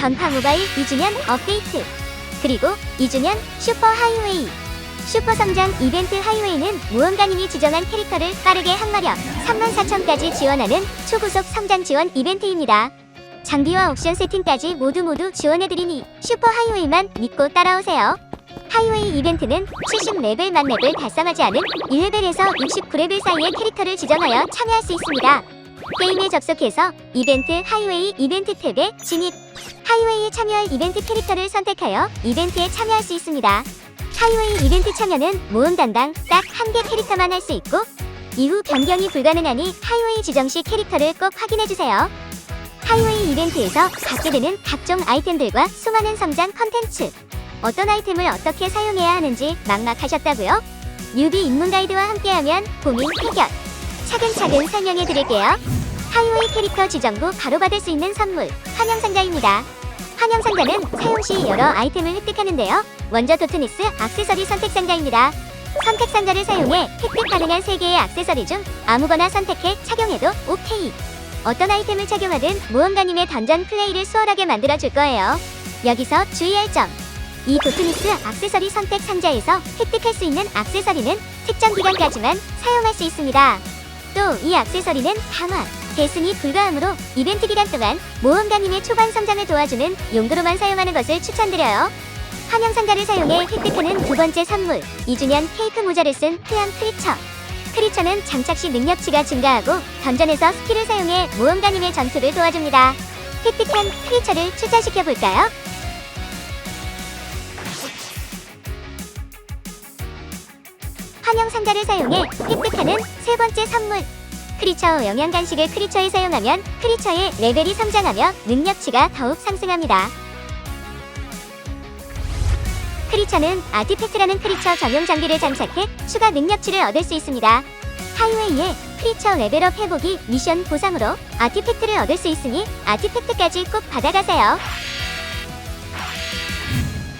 전파 모바일 2주년 업데이트 그리고 2주년 슈퍼 하이웨이 슈퍼 성장 이벤트 하이웨이는 무언가님이 지정한 캐릭터를 빠르게 한 마력 34,000까지 지원하는 초고속 성장 지원 이벤트입니다. 장비와 옵션 세팅까지 모두 모두 지원해드리니 슈퍼 하이웨이만 믿고 따라오세요. 하이웨이 이벤트는 70레벨 만렙을 달성하지 않은 1레벨에서 69레벨 사이의 캐릭터를 지정하여 참여할 수 있습니다. 게임에 접속해서 이벤트 하이웨이 이벤트 탭에 진입 하이웨이에 참여할 이벤트 캐릭터를 선택하여 이벤트에 참여할 수 있습니다. 하이웨이 이벤트 참여는 모음 담당 딱 한 개 캐릭터만 할 수 있고 이후 변경이 불가능하니 하이웨이 지정 시 캐릭터를 꼭 확인해주세요. 하이웨이 이벤트에서 받게 되는 각종 아이템들과 수많은 성장 컨텐츠 어떤 아이템을 어떻게 사용해야 하는지 막막하셨다고요? 뉴비 입문 가이드와 함께하면 고민 해결 차근차근 설명해 드릴게요. 하이웨이 캐릭터 지정부 바로 받을 수 있는 선물 환영상자입니다. 환영상자는 사용 시 여러 아이템을 획득하는데요. 먼저 도트니스 액세서리 선택상자입니다. 선택상자를 사용해 획득 가능한 3개의 액세서리 중 아무거나 선택해 착용해도 오케이. 어떤 아이템을 착용하든 무언가님의 던전 플레이를 수월하게 만들어 줄 거예요. 여기서 주의할 점. 이 도트니스 액세서리 선택 상자에서 획득할 수 있는 액세서리는 특정 기간까지만 사용할 수 있습니다. 또이 액세서리는 강화, 계승이 불가하므로 이벤트 기간 동안 모험가님의 초반 성장을 도와주는 용도로만 사용하는 것을 추천드려요. 환영상자를 사용해 획득하는 두 번째 선물 2주년 케이크 모자를 쓴 트암 크리처 크리처는 장착 시 능력치가 증가하고 던전에서 스킬을 사용해 모험가님의 전투를 도와줍니다. 획득한 크리처를 출전시켜 볼까요? 환영 상자를 사용해 획득하는 세 번째 선물 크리처 영양 간식을 크리처에 사용하면 크리처의 레벨이 성장하며 능력치가 더욱 상승합니다. 크리처는 아티팩트라는 크리처 전용 장비를 장착해 추가 능력치를 얻을 수 있습니다. 하이웨이에 크리처 레벨업 회복이 미션 보상으로 아티팩트를 얻을 수 있으니 아티팩트까지 꼭 받아가세요.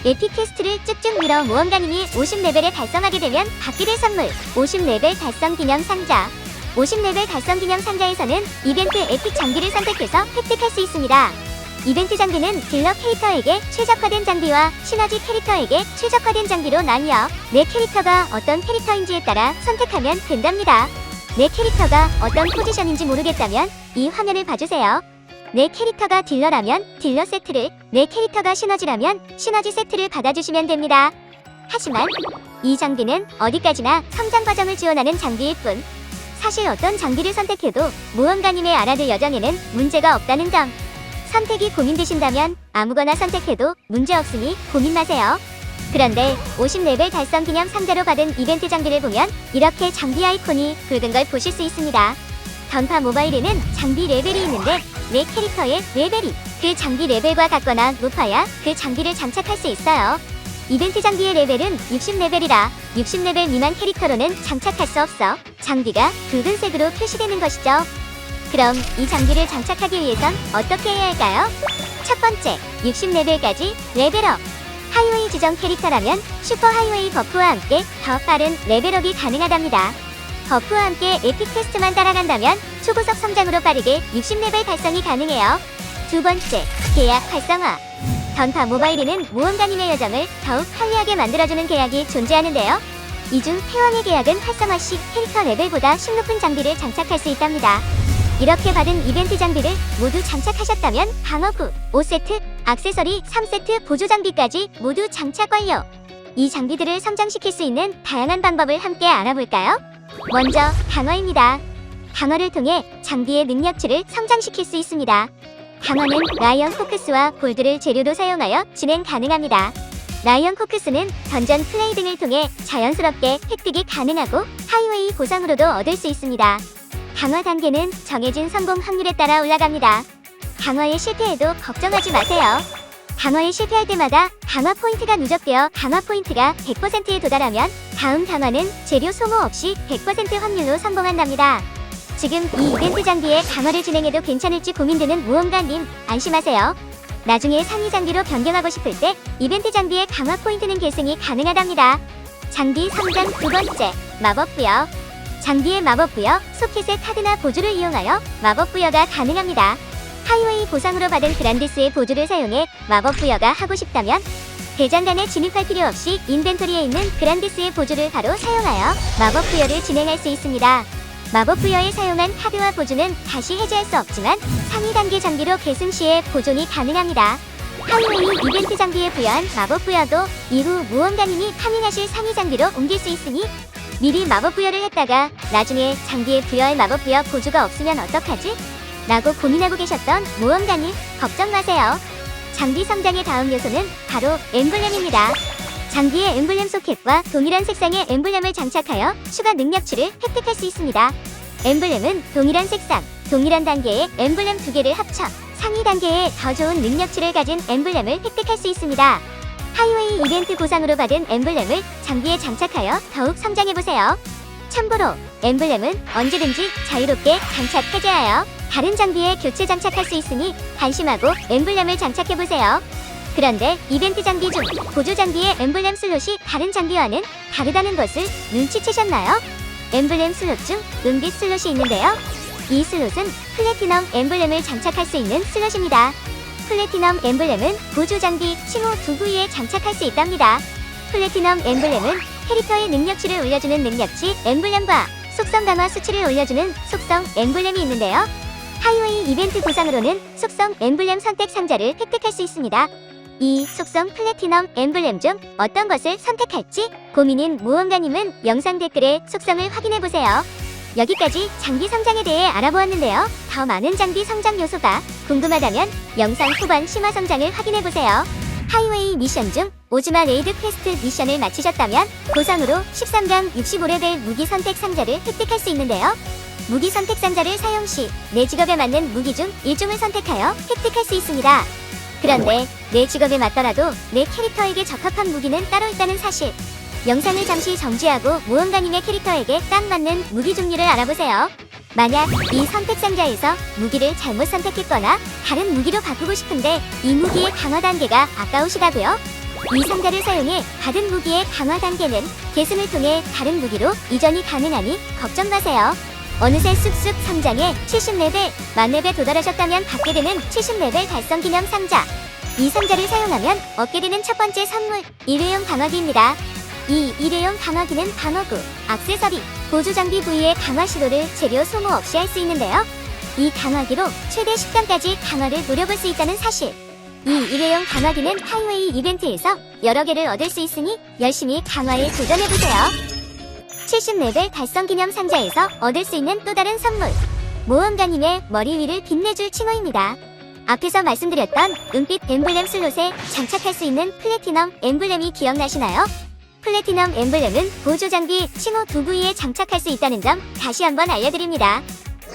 에픽 퀘스트를 쭉쭉 밀어 모험가님이 50레벨에 달성하게 되면 받게 될 선물 50레벨 달성 기념 상자 50레벨 달성 기념 상자에서는 이벤트 에픽 장비를 선택해서 획득할 수 있습니다. 이벤트 장비는 딜러 캐릭터에게 최적화된 장비와 시너지 캐릭터에게 최적화된 장비로 나뉘어 내 캐릭터가 어떤 캐릭터인지에 따라 선택하면 된답니다. 내 캐릭터가 어떤 포지션인지 모르겠다면 이 화면을 봐주세요. 내 캐릭터가 딜러라면 딜러 세트를, 내 캐릭터가 시너지라면 시너지 세트를 받아주시면 됩니다. 하지만 이 장비는 어디까지나 성장 과정을 지원하는 장비일 뿐 사실 어떤 장비를 선택해도 무언가님의 알아들 여정에는 문제가 없다는 점 선택이 고민되신다면 아무거나 선택해도 문제없으니 고민 마세요. 그런데 50레벨 달성 기념 상자로 받은 이벤트 장비를 보면 이렇게 장비 아이콘이 붉은 걸 보실 수 있습니다. 전파 모바일에는 장비 레벨이 있는데 내 캐릭터의 레벨이 그 장비 레벨과 같거나 높아야 그 장비를 장착할 수 있어요. 이벤트 장비의 레벨은 60레벨이라 60레벨 미만 캐릭터로는 장착할 수 없어 장비가 붉은색으로 표시되는 것이죠. 그럼 이 장비를 장착하기 위해선 어떻게 해야 할까요? 첫 번째, 60레벨까지 레벨업. 하이웨이 지정 캐릭터라면 슈퍼 하이웨이 버프와 함께 더 빠른 레벨업이 가능하답니다. 버프와 함께 에픽 퀘스트만 따라간다면 초고속 성장으로 빠르게 60레벨 달성이 가능해요. 두 번째, 계약 활성화. 전파 모바일에는 모험가님의 여정을 더욱 편리하게 만들어주는 계약이 존재하는데요. 이중 패왕의 계약은 활성화 시 캐릭터 레벨보다 10 높은 장비를 장착할 수 있답니다. 이렇게 받은 이벤트 장비를 모두 장착하셨다면 방어구 5세트, 액세서리 3세트 보조 장비까지 모두 장착 완료. 이 장비들을 성장시킬 수 있는 다양한 방법을 함께 알아볼까요? 먼저 강화입니다. 강화를 통해 장비의 능력치를 성장시킬 수 있습니다. 강화는 라이언 코크스와 골드를 재료로 사용하여 진행 가능합니다. 라이언 코크스는 던전 플레이 등을 통해 자연스럽게 획득이 가능하고 하이웨이 보상으로도 얻을 수 있습니다. 강화 단계는 정해진 성공 확률에 따라 올라갑니다. 강화에 실패해도 걱정하지 마세요. 강화에 실패할 때마다 강화 포인트가 누적되어 강화 포인트가 100%에 도달하면 다음 강화는 재료 소모 없이 100% 확률로 성공한답니다. 지금 이 이벤트 장비에 강화를 진행해도 괜찮을지 고민되는 무언가님 안심하세요. 나중에 상위 장비로 변경하고 싶을 때 이벤트 장비의 강화 포인트는 계승이 가능하답니다. 장비 성장 두 번째 마법 부여 장비의 마법 부여 소켓의 카드나 보조를 이용하여 마법 부여가 가능합니다. 하이웨이 보상으로 받은 그란디스의 보조를 사용해 마법 부여가 하고 싶다면 대장간에 진입할 필요 없이 인벤토리에 있는 그란디스의 보조를 바로 사용하여 마법 부여를 진행할 수 있습니다. 마법 부여에 사용한 카드와 보조는 다시 해제할 수 없지만 상위 단계 장비로 계승 시에 보존이 가능합니다. 하이웨이 이벤트 장비에 부여한 마법 부여도 이후 무언가님이 파밍하실 상위 장비로 옮길 수 있으니 미리 마법 부여를 했다가 나중에 장비에 부여할 마법 부여 보조가 없으면 어떡하지? 라고 고민하고 계셨던 무언가님 걱정 마세요. 장비 성장의 다음 요소는 바로 엠블렘입니다. 장비의 엠블렘 소켓과 동일한 색상의 엠블렘을 장착하여 추가 능력치를 획득할 수 있습니다. 엠블렘은 동일한 색상, 동일한 단계의 엠블렘 두 개를 합쳐 상위 단계의 더 좋은 능력치를 가진 엠블렘을 획득할 수 있습니다. 하이웨이 이벤트 보상으로 받은 엠블렘을 장비에 장착하여 더욱 성장해보세요. 참고로 엠블렘은 언제든지 자유롭게 장착 해제하여 다른 장비에 교체 장착할 수 있으니 안심하고 엠블렘을 장착해보세요. 그런데 이벤트 장비 중 보조 장비의 엠블렘 슬롯이 다른 장비와는 다르다는 것을 눈치채셨나요? 엠블렘 슬롯 중 은빛 슬롯이 있는데요. 이 슬롯은 플래티넘 엠블렘을 장착할 수 있는 슬롯입니다. 플래티넘 엠블렘은 보조 장비 칭호 두 부위에 장착할 수 있답니다. 플래티넘 엠블렘은 캐릭터의 능력치를 올려주는 능력치 엠블렘과 속성 강화 수치를 올려주는 속성 엠블렘이 있는데요. 하이웨이 이벤트 보상으로는 속성 엠블렘 선택 상자를 획득할 수 있습니다. 이 속성 플래티넘 엠블렘 중 어떤 것을 선택할지 고민인 무언가님은 영상 댓글에 속성을 확인해보세요. 여기까지 장비 성장에 대해 알아보았는데요. 더 많은 장비 성장 요소가 궁금하다면 영상 후반 심화 성장을 확인해보세요. 하이웨이 미션 중 오즈마 레이드 퀘스트 미션을 마치셨다면 보상으로 13강 65레벨 무기 선택 상자를 획득할 수 있는데요. 무기 선택 상자를 사용 시 내 직업에 맞는 무기 중 일종을 선택하여 획득할 수 있습니다. 그런데 내 직업에 맞더라도 내 캐릭터에게 적합한 무기는 따로 있다는 사실. 영상을 잠시 정지하고 무언가님의 캐릭터에게 딱 맞는 무기 종류를 알아보세요. 만약 이 선택 상자에서 무기를 잘못 선택했거나 다른 무기로 바꾸고 싶은데 이 무기의 강화 단계가 아까우시다고요? 이 상자를 사용해 받은 무기의 강화 단계는 계승을 통해 다른 무기로 이전이 가능하니 걱정 마세요. 어느새 쑥쑥 성장해 70레벨, 만렙에 도달하셨다면 받게 되는 70레벨 달성 기념 상자. 이 상자를 사용하면 얻게 되는 첫 번째 선물, 일회용 방어기입니다. 이 일회용 방어기는 방어구, 액세서리, 보조 장비 부위의 강화 시도를 재료 소모 없이 할 수 있는데요. 이 강화기로 최대 10단까지 강화를 노려볼 수 있다는 사실. 이 일회용 강화기는 하이웨이 이벤트에서 여러 개를 얻을 수 있으니 열심히 강화에 도전해보세요. 70레벨 달성 기념 상자에서 얻을 수 있는 또 다른 선물. 모험가님의 머리 위를 빛내줄 칭호입니다. 앞에서 말씀드렸던 은빛 엠블렘 슬롯에 장착할 수 있는 플래티넘 엠블렘이 기억나시나요? 플래티넘 엠블렘은 보조 장비 칭호 두 부위에 장착할 수 있다는 점 다시 한번 알려드립니다.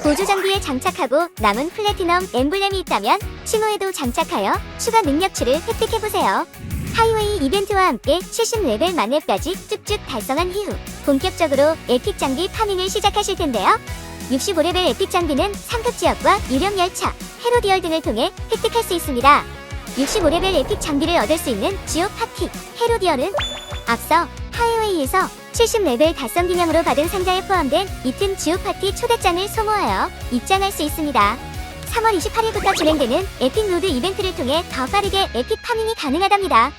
보조 장비에 장착하고 남은 플래티넘 엠블렘이 있다면 칭호에도 장착하여 추가 능력치를 획득해보세요. 하이웨이 이벤트와 함께 70레벨 만렙까지 쭉쭉 달성한 이후 본격적으로 에픽 장비 파밍을 시작하실 텐데요. 65레벨 에픽 장비는 상급 지역과 유령 열차, 헤로디얼 등을 통해 획득할 수 있습니다. 65레벨 에픽 장비를 얻을 수 있는 지옥 파티, 헤로디얼은 앞서 하이웨이에서 70레벨 달성 기념으로 받은 상자에 포함된 이틈 지옥 파티 초대장을 소모하여 입장할 수 있습니다. 3월 28일부터 진행되는 에픽 로드 이벤트를 통해 더 빠르게 에픽 파밍이 가능하답니다.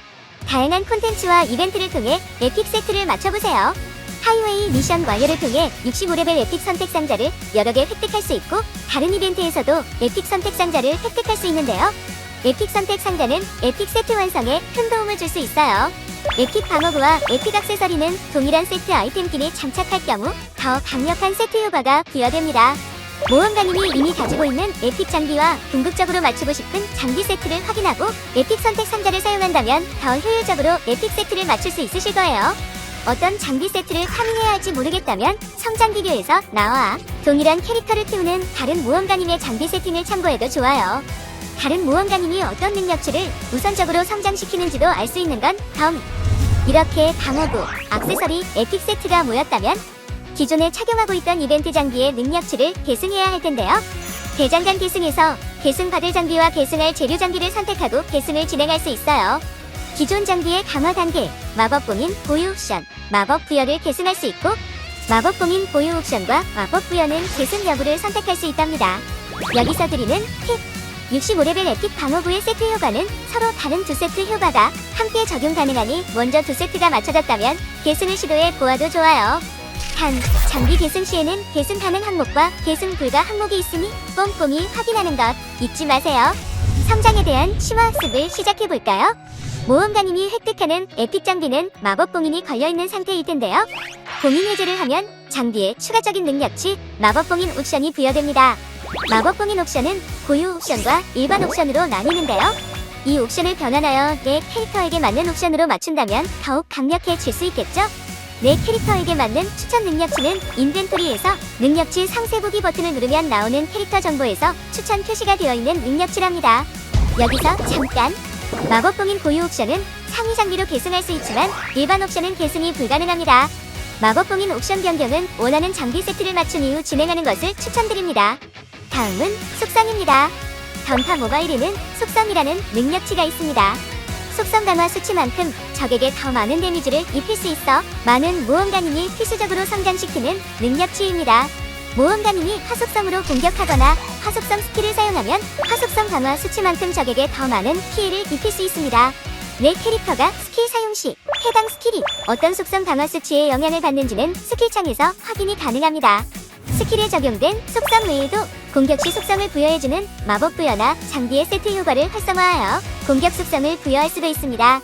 다양한 콘텐츠와 이벤트를 통해 에픽 세트를 맞춰보세요. 하이웨이 미션 완료를 통해 65레벨 에픽 선택 상자를 여러 개 획득할 수 있고 다른 이벤트에서도 에픽 선택 상자를 획득할 수 있는데요. 에픽 선택 상자는 에픽 세트 완성에 큰 도움을 줄 수 있어요. 에픽 방어구와 에픽 액세서리는 동일한 세트 아이템끼리 장착할 경우 더 강력한 세트 효과가 부여됩니다. 모험가님이 이미 가지고 있는 에픽 장비와 궁극적으로 맞추고 싶은 장비 세트를 확인하고 에픽 선택 상자를 사용한다면 더 효율적으로 에픽 세트를 맞출 수 있으실 거예요. 어떤 장비 세트를 파밍해야 할지 모르겠다면 성장 비교에서 나와 동일한 캐릭터를 키우는 다른 모험가님의 장비 세팅을 참고해도 좋아요. 다른 모험가님이 어떤 능력치를 우선적으로 성장시키는지도 알 수 있는 건 덤. 이렇게 방어구, 액세서리, 에픽 세트가 모였다면 기존에 착용하고 있던 이벤트 장비의 능력치를 계승해야 할 텐데요. 대장간 계승에서 계승받을 장비와 계승할 재료 장비를 선택하고 계승을 진행할 수 있어요. 기존 장비의 강화 단계, 마법 봉인 보유 옵션, 마법 부여를 계승할 수 있고 마법 봉인 보유 옵션과 마법 부여는 계승 여부를 선택할 수 있답니다. 여기서 드리는 팁! 65레벨 에픽 방어구의 세트 효과는 서로 다른 두 세트 효과가 함께 적용 가능하니 먼저 두 세트가 맞춰졌다면 계승을 시도해 보아도 좋아요. 단, 장비 계승 시에는 계승 가능 항목과 계승 불가 항목이 있으니 꼼꼼히 확인하는 것 잊지 마세요. 성장에 대한 심화학습을 시작해볼까요? 모험가님이 획득하는 에픽 장비는 마법 봉인이 걸려있는 상태일 텐데요. 봉인 해제를 하면 장비에 추가적인 능력치 마법 봉인 옵션이 부여됩니다. 마법 봉인 옵션은 고유 옵션과 일반 옵션으로 나뉘는데요. 이 옵션을 변환하여 내 캐릭터에게 맞는 옵션으로 맞춘다면 더욱 강력해질 수 있겠죠? 내 캐릭터에게 맞는 추천 능력치는 인벤토리에서 능력치 상세 보기 버튼을 누르면 나오는 캐릭터 정보에서 추천 표시가 되어 있는 능력치랍니다. 여기서 잠깐 마법 봉인 고유 옵션은 상위 장비로 계승할 수 있지만 일반 옵션은 계승이 불가능합니다. 마법 봉인 옵션 변경은 원하는 장비 세트를 맞춘 이후 진행하는 것을 추천드립니다. 다음은 속성입니다. 던파 모바일에는 속성이라는 능력치가 있습니다. 속성 강화 수치만큼 적에게 더 많은 데미지를 입힐 수 있어 많은 모험가님이 필수적으로 성장시키는 능력치입니다. 모험가님이 화속성으로 공격하거나 화속성 스킬을 사용하면 화속성 강화 수치만큼 적에게 더 많은 피해를 입힐 수 있습니다. 내 캐릭터가 스킬 사용 시 해당 스킬이 어떤 속성 강화 수치에 영향을 받는지는 스킬창에서 확인이 가능합니다. 스킬에 적용된 속성 외에도 공격 시 속성을 부여해주는 마법 부여나 장비의 세트 효과를 활성화하여 공격 속성을 부여할 수도 있습니다.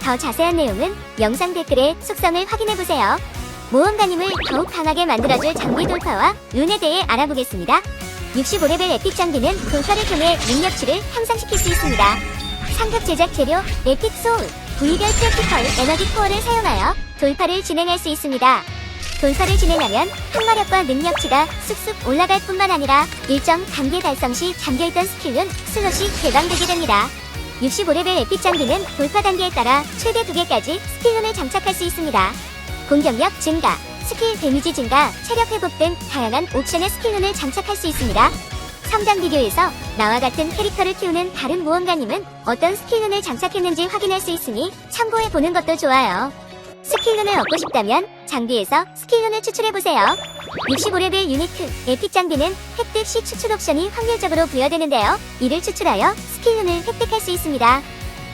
더 자세한 내용은 영상 댓글에 속성을 확인해보세요. 모험가님을 더욱 강하게 만들어줄 장비 돌파와 룬에 대해 알아보겠습니다. 65레벨 에픽 장비는 돌파를 통해 능력치를 향상시킬 수 있습니다. 상급 제작 재료 에픽 소울, 부위별 크리티컬 에너지 코어를 사용하여 돌파를 진행할 수 있습니다. 돌파를 진행하면 항마력과 능력치가 쑥쑥 올라갈 뿐만 아니라 일정 단계 달성 시 잠겨있던 스킬은 슬롯이 개방되게 됩니다. 65레벨 에픽 장비는 돌파 단계에 따라 최대 2개까지 스킬룬을 장착할 수 있습니다. 공격력 증가, 스킬 데미지 증가, 체력 회복 등 다양한 옵션의 스킬룬을 장착할 수 있습니다. 성장 비디오에서 나와 같은 캐릭터를 키우는 다른 모험가님은 어떤 스킬룬을 장착했는지 확인할 수 있으니 참고해 보는 것도 좋아요. 스킬룬을 얻고 싶다면 장비에서 스킬룬을 추출해보세요. 65레벨 유니크 에픽 장비는 획득 시 추출 옵션이 확률적으로 부여되는데요. 이를 추출하여 스킬룬을 획득할 수 있습니다.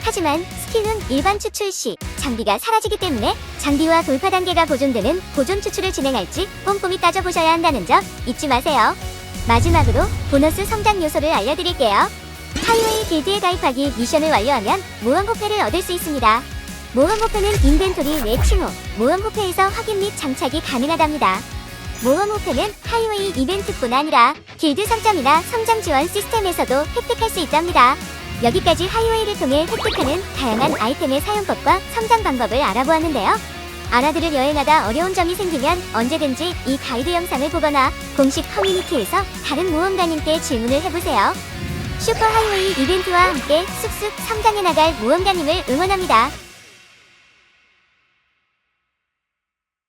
하지만 스킬은 일반 추출 시 장비가 사라지기 때문에 장비와 돌파 단계가 보존되는 보존 추출을 진행할지 꼼꼼히 따져보셔야 한다는 점 잊지 마세요. 마지막으로 보너스 성장 요소를 알려드릴게요. 하이웨이 길드에 가입하기 미션을 완료하면 모험 호패를 얻을 수 있습니다. 모험 호패는 인벤토리 내 칭호, 모험 호패에서 확인 및 장착이 가능하답니다. 모험 호패는 하이웨이 이벤트뿐 아니라 길드 상점이나 성장 지원 시스템에서도 획득할 수 있답니다. 여기까지 하이웨이를 통해 획득하는 다양한 아이템의 사용법과 성장 방법을 알아보았는데요. 알아들을 여행하다 어려운 점이 생기면 언제든지 이 가이드 영상을 보거나 공식 커뮤니티에서 다른 모험가님께 질문을 해보세요. 슈퍼 하이웨이 이벤트와 함께 쑥쑥 성장해 나갈 모험가님을 응원합니다.